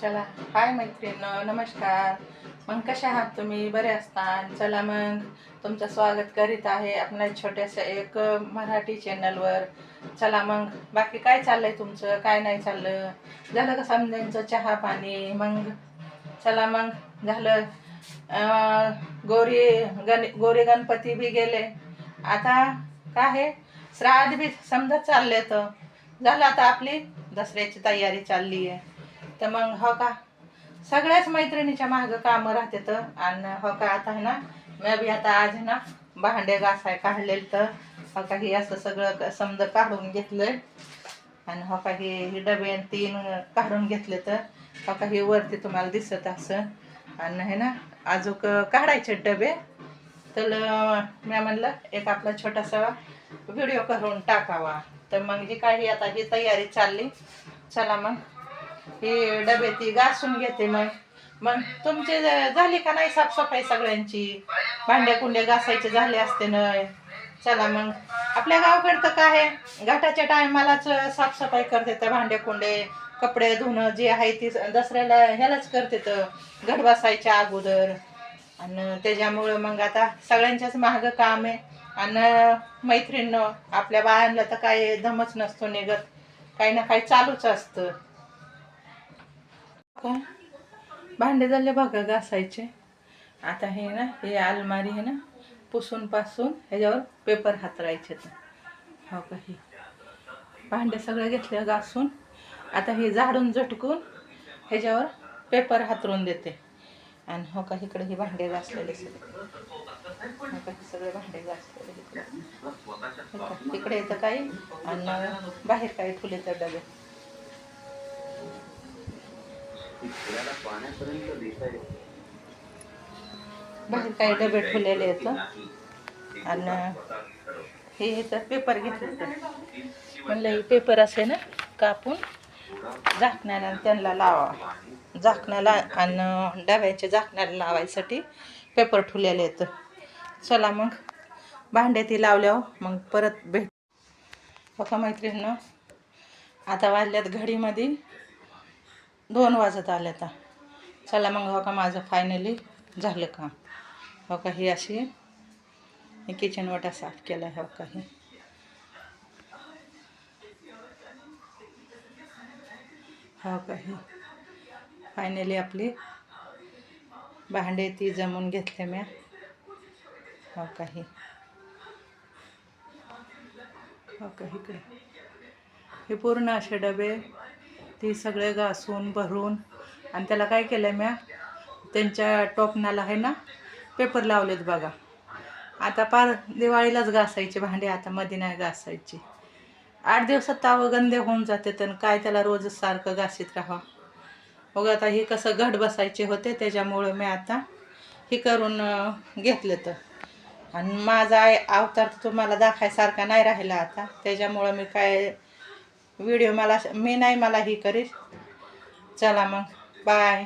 चला. हाय मैत्रिणीनं नमस्कार. मग कशा आहात तुम्ही? बरे असता चला मग. तुमचं स्वागत करीत आहे आपल्या छोट्याशा एक मराठी चॅनलवर चला मग. बाकी काय चाललंय तुमचं? काय नाही चाललं? झालं का समजायचं चहा पाणी? मग? चला मग. झालं. गोरी गण गोरी गणपती बी गेले. आता काय आहे? श्राद्ध बी समजा चालले तर. झालं आता आपली? दसऱ्याची तयारी चालली आहे तर मग हो का? सगळ्याच मैत्रिणीच्या मागं कामं राहते तर. आणि हो का आता आहे ना मी बी आता आज आहे ना भांडे घासाय काढलेलं तर. हो का हे असं सगळं समजा काढून घेतलंय. आणि हो का हे डबे तीन काढून घेतले तर. हो का हे वरती तुम्हाला दिसत असं. आणि हे ना अजूक काढायचे डबे. तर मी म्हणलं एक आपला छोटासा व्हिडिओ करून टाकावा. तर मग जी काही आता ही तयारी चालली. चला मग. ही डबे ती घासून घेते मग. मग तुमचे ज- झाली का नाही साफसफाई सगळ्यांची? भांड्या कुंड्या घासायचे झाले असते ना. चला मग. आपल्या गावाकडे तर काय? घाटाच्या टायमालाच साफसफाई करते तर भांड्या कुंडे कपडे धुणं जे आहे ती दसऱ्याला ह्यालाच करते तर घट बसायच्या अगोदर. आणि त्याच्यामुळं मग आता सगळ्यांच्याच महाग काम आहे. आणि मैत्रीण आपल्या बायांना तर काय दमच नसतो निघत. काही ना काही चालूच असतं. काय? भांडे झाले बघा घासायचे. आता हे ना हे अलमारी आहे ना पुसून पासून ह्याच्यावर पेपर हातरायचे तर हो का हे? भांडे सगळे घेतले घासून. आता हे झाडून झटकून ह्याच्यावर पेपर हातरून देते. आणि हो का इकडे हे भांडे घासलेले सगळे. हो का हे सगळे भांडे घासलेले इकडे. हो इकडे येतं काही आणि बाहेर काही फुले तर डबे. बाहेर काही डबे ठेवलेले आहेत आणि हे इथं पेपर घेतले तर म्हणलं हे पेपर असे ना कापून झाकण्याला त्यांना लावा. झाकण्याला आणि डब्याच्या झाकण्याला लावायसाठी पेपर ठेवलेले आहेत. चला मग भांडे ती लावल्यावर मग परत भेट बघा मैत्रिणीनं आता वाजल्यात घडीमध्ये. दोन वाजत आले आता. चला मग हो का माझं फायनली झालं काम. हो का ही अशी मी किचन वाटा साफ केला हो का हो. का फायनली आपली भांडे ती जमून घेतले म्या. हो काही हो. काही हे पूर्ण असे डबे ती सगळे घासून भरून. आणि त्याला काय केलं म्या? त्यांच्या टोपणाला आहे ना पेपर लावलेत बघा. आता पार दिवाळीलाच घासायचे भांडे आता मध्ये नाही घासायची. आठ दिवसात तावं गंदे होऊन जाते तर काय त्याला रोजच सारखं घासीत राहा मग आता हे कसं घट बसायचे होते त्याच्यामुळं मी आता हे करून घेतलं तर. आणि माझा अवतार तर तुम्हाला दाखायसारखा नाही राहिला आता. त्याच्यामुळं मी काय व्हिडिओ मला मी नाही मला ही करीस चला मग. बाय